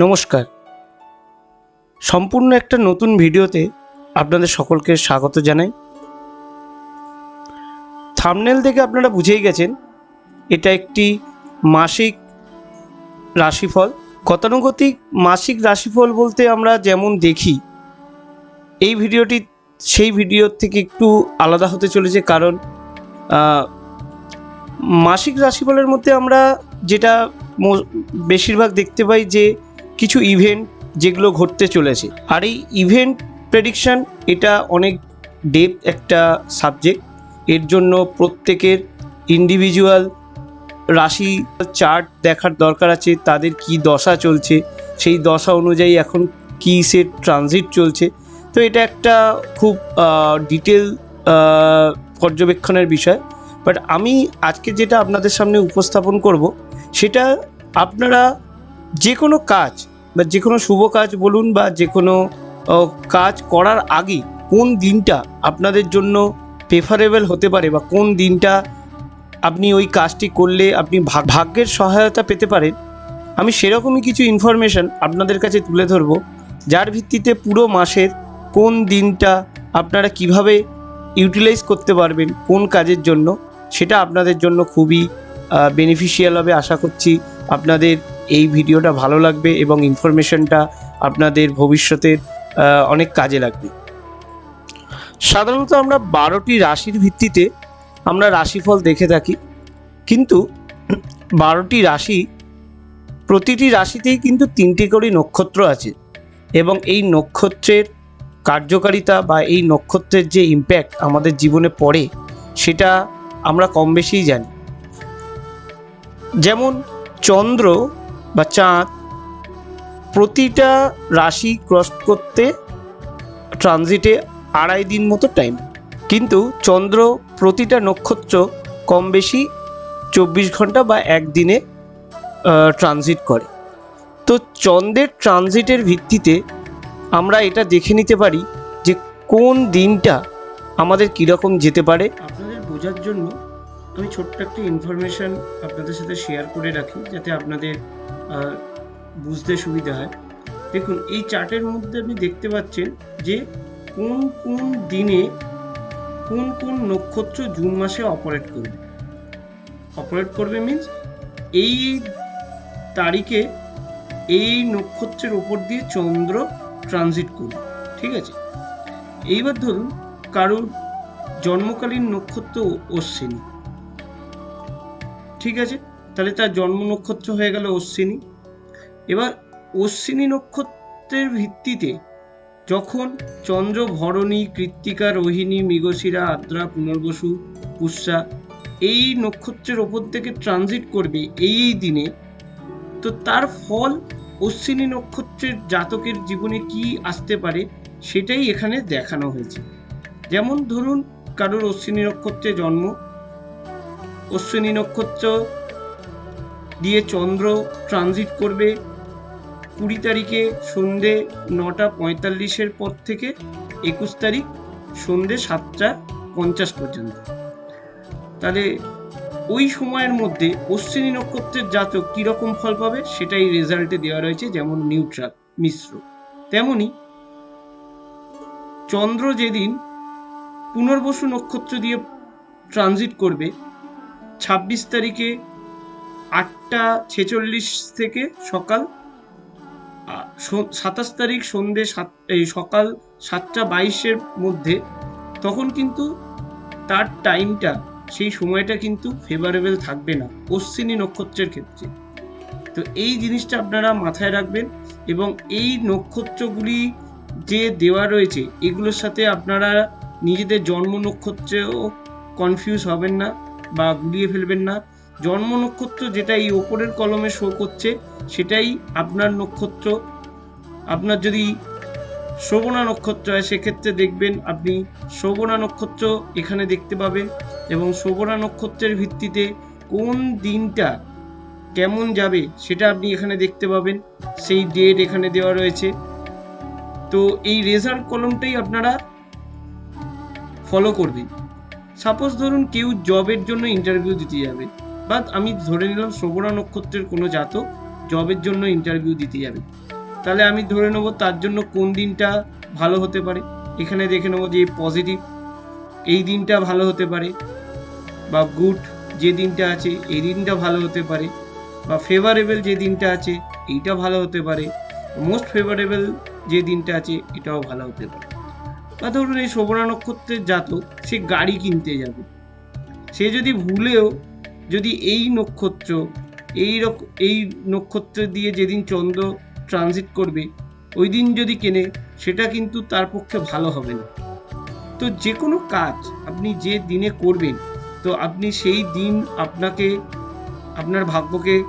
নমস্কার। সম্পূর্ণ একটা নতুন ভিডিওতে আপনাদের সকলকে স্বাগত জানাই। থামনেল থেকে আপনারা বুঝেই গেছেন, এটা একটি মাসিক রাশিফল। গতানুগতিক মাসিক রাশিফল বলতে আমরা যেমন দেখি, এই ভিডিওটি সেই ভিডিওর থেকে একটু আলাদা হতে চলেছে কারণ মাসিক রাশিফলের মধ্যে আমরা যেটা বেশিরভাগ দেখতে পাই যে কিছু ইভেন্ট যেগুলো ঘটতে চলেছে। আর এই ইভেন্ট প্রেডিকশন এটা অনেক ডেপ একটা সাবজেক্ট এর জন্য প্রত্যেকের ইন্ডিভিজুয়াল রাশি চার্ট দেখার দরকার আছে, তাদের কি দশা চলছে, সেই দশা অনুযায়ী এখন কী সে ট্রানজিট চলছে। তো এটা একটা খুব ডিটেল পর্যবেক্ষণের বিষয়। বাট আমি আজকে যেটা আপনাদের সামনে উপস্থাপন করব, সেটা আপনারা যে কোনো কাজ বা যে কোনো শুভ কাজ বলুন বা যে কোনো কাজ করার আগে কোন দিনটা আপনাদের জন্য প্রেফারেবল হতে পারে বা কোন দিনটা আপনি ওই কাজটি করলে আপনি ভাগ- ভাগ্যের সহায়তা পেতে পারেন, আমি সেরকমই কিছু ইনফরমেশন আপনাদের কাছে তুলে ধরবো। যার ভিত্তিতে পুরো মাসের কোন দিনটা আপনারা কীভাবে ইউটিলাইজ করতে পারবেন, কোন কাজের জন্য, সেটা আপনাদের জন্য খুবই বেনিফিশিয়াল হবে। আশা করছি আপনাদের এই ভিডিওটা ভালো লাগবে এবং ইনফরমেশনটা আপনাদের ভবিষ্যতের অনেক কাজে লাগবে। সাধারণত আমরা বারোটি রাশির ভিত্তিতে আমরা রাশিফল দেখে থাকি। কিন্তু বারোটি রাশি, প্রতিটি রাশিতেই কিন্তু তিনটি করে নক্ষত্র আছে এবং এই নক্ষত্রের কার্যকারিতা বা এই নক্ষত্রের যে ইম্প্যাক্ট আমাদের জীবনে পড়ে, সেটা আমরা কম বেশিই জানি। যেমন চন্দ্র বা চাঁদ প্রতিটা রাশি ক্রস করতে ট্রানজিটে আড়াই দিন মতো টাইম কিন্তু চন্দ্র প্রতিটা নক্ষত্র কম বেশি চব্বিশ ঘণ্টা বা একদিনে ট্রানজিট করে। তো চন্দ্রের ট্রানজিটের ভিত্তিতে আমরা এটা দেখে নিতে পারি যে কোন দিনটা আমাদের কীরকম যেতে পারে। আপনাদের বোঝার জন্য আমি ছোট্ট একটা ইনফরমেশন আপনাদের সাথে শেয়ার করে রাখি, যাতে আপনাদের বুঝতে সুবিধা হয়। দেখুন, এই চার্টের মধ্যে আপনি দেখতে পাচ্ছেন যে কোন কোন দিনে কোন কোন নক্ষত্র জুন মাসে অপারেট করবে। অপারেট করবে মিন্স এই তারিখে এই নক্ষত্রের ওপর দিয়ে চন্দ্র ট্রানজিট করবে, ঠিক আছে? এইবার ধরুন কারোর জন্মকালীন নক্ষত্র অশ্বিনী ঠিক আছে? তাহলে তার জন্ম নক্ষত্র হয়ে গেল অশ্বিনী। এবার অশ্বিনী নক্ষত্রের ভিত্তিতে যখন চন্দ্র, ভরণী, কৃত্তিকা, রোহিণী, মৃগশিরা, আদ্রা, পুনর্বসু, পুষ্যা এই নক্ষত্রের ওপর থেকে ট্রানজিট করবে এই এই দিনে, তো তার ফল অশ্বিনী নক্ষত্রের জাতকের জীবনে কি আসতে পারে সেটাই এখানে দেখানো হয়েছে। যেমন ধরুন, কারোর অশ্বিনী নক্ষত্রে জন্ম, অশ্বিনী নক্ষত্র দিয়ে চন্দ্র ট্রানজিট করবে কুড়ি তারিখে সন্ধে নটা পঁয়তাল্লিশের পর থেকে একুশ তারিখ সন্ধে সাতটা পঞ্চাশ পর্যন্ত। তাহলে ওই সময়ের মধ্যে অশ্বিনী নক্ষত্রের জাতক কীরকম ফল পাবে সেটাই রেজাল্টে দেওয়া রয়েছে, যেমন নিউট্রাল মিশ্র। তেমনি চন্দ্র যেদিন পুনর্বসু নক্ষত্র দিয়ে ট্রানজিট করবে, ছাব্বিশ তারিখে আটটা ছেচল্লিশ থেকে সকাল সাতাশ তারিখ সন্ধে সাত, এই সকাল সাতটা বাইশের মধ্যে, তখন কিন্তু তার টাইমটা, সেই সময়টা কিন্তু ফেভারেবল থাকবে না, অশ্বিনী নক্ষত্রের ক্ষেত্রে। তো এই জিনিসটা আপনারা মাথায় রাখবেন এবং এই নক্ষত্রগুলি যে দেওয়া রয়েছে, এগুলোর সাথে আপনারা নিজেদের জন্ম নক্ষত্রেও কনফিউজ হবেন না বা গুলিয়ে ফেলবেন না। জন্ম নক্ষত্র যেটা এই ওপরের কলমে শো করছে, সেটাই আপনার নক্ষত্র। আপনার যদি শ্রবণা নক্ষত্র হয়, সেক্ষেত্রে দেখবেন আপনি শ্রবণা নক্ষত্র এখানে দেখতে পাবেন এবং শ্রবণা নক্ষত্রের ভিত্তিতে কোন দিনটা কেমন যাবে সেটা আপনি এখানে দেখতে পাবেন। সেই ডেট এখানে দেওয়া রয়েছে। তো এই রেজাল্ট কলমটাই আপনারা ফলো করবেন। সাপোজ ধরুন কেউ জবের জন্য ইন্টারভিউ দিতে যাবে। বা আমি ধরে নিলাম শ্রবণা নক্ষত্রের কোনো জাতক, জবের জন্য ইন্টারভিউ দিতে যাবে। তাহলে আমি ধরে নেব তার জন্য কোন দিনটা ভালো হতে পারে? এখানে দেখে নেব যে পজিটিভ এই দিনটা ভালো হতে পারে, বা গুড যে দিনটা আছে, এই দিনটা ভালো হতে পারে, বা ফেভারেবল যে দিনটা আছে, এইটা ভালো হতে পারে মোস্ট ফেভারেবল যে দিনটা আছে, এটাও ভালো হতে পারে। বা ধরুন এই শোভনা নক্ষত্রের জাতক, সে গাড়ি কিনতে যাবে। সে যদি ভুলেও যদি এই নক্ষত্র, এই এই নক্ষত্র দিয়ে যেদিন চন্দ্র ট্রানজিট করবে ওই দিন যদি কেনে, সেটা কিন্তু তার পক্ষে ভালো হবে না। তো যে কোনো কাজ আপনি যে দিনে করবেন, তো আপনি সেই দিন আপনাকে, আপনার ভাগ্যকে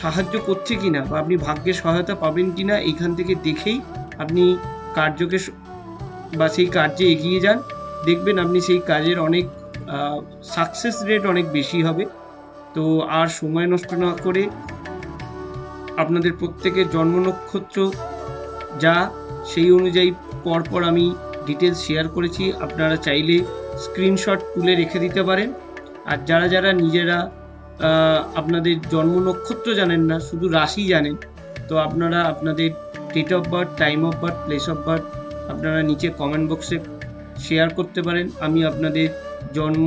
সাহায্য করছে কি না বা আপনি ভাগ্যের সহায়তা পাবেন কি না এইখান থেকে দেখেই আপনি কার্যকে বা সেই কার্যে এগিয়ে যান। দেখবেন আপনি সেই কাজের অনেক সাকসেস রেট অনেক বেশি হবে। তো আর সময় নষ্ট না করে আপনাদের প্রত্যেকের জন্ম নক্ষত্র যা, সেই অনুযায়ী পরপর আমি ডিটেলস শেয়ার করেছি। আপনারা চাইলে স্ক্রিনশট তুলে রেখে দিতে পারেন। আর যারা যারা নিজেরা আপনাদের জন্ম নক্ষত্র জানেন না, শুধু রাশি জানেন, তো আপনারা আপনাদের date of birth time of birth place of birth আপনারা নিচে কমেন্ট বক্সে শেয়ার করতে পারেন। আমি আপনাদের জন্ম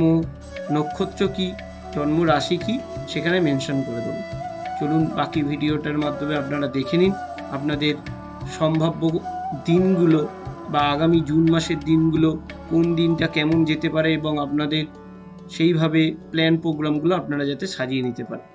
নক্ষত্র কি, জন্ম রাশি কি, সেখানে মেনশন করে দেবো। চলুন বাকি ভিডিওটার মাধ্যমে আপনারা দেখে নিন আপনাদের সম্ভাব্য দিনগুলো বা আগামী জুন মাসের দিনগুলো কোন দিনটা কেমন যেতে পারে এবং আপনাদের সেইভাবে প্ল্যান প্রোগ্রামগুলো আপনারা যাতে সাজিয়ে নিতে পারেন।